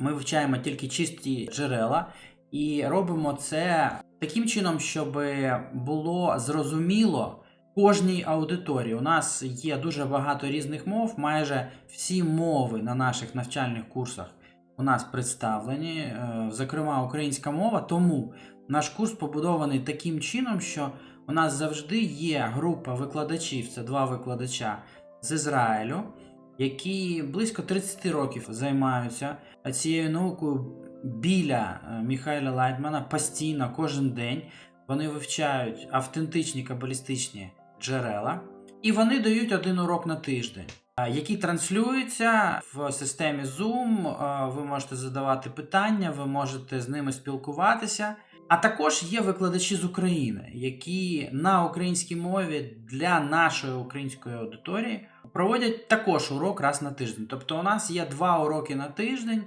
Ми вивчаємо тільки чисті джерела і робимо це таким чином, щоб було зрозуміло кожній аудиторії. У нас є дуже багато різних мов, майже всі мови на наших навчальних курсах у нас представлені, е, зокрема українська мова. Тому наш курс побудований таким чином, що у нас завжди є група викладачів, це два викладача з Ізраїлю, які близько 30 років займаються цією наукою біля е, Міхайла Лайтмана постійно, кожен день. Вони вивчають автентичні кабалістичні джерела, і вони дають один урок на тиждень, е, який транслюється в системі Zoom. Е, Ви можете задавати питання, ви можете з ними спілкуватися. А також є викладачі з України, які на українській мові для нашої української аудиторії проводять також урок раз на тиждень. Тобто у нас є два уроки на тиждень,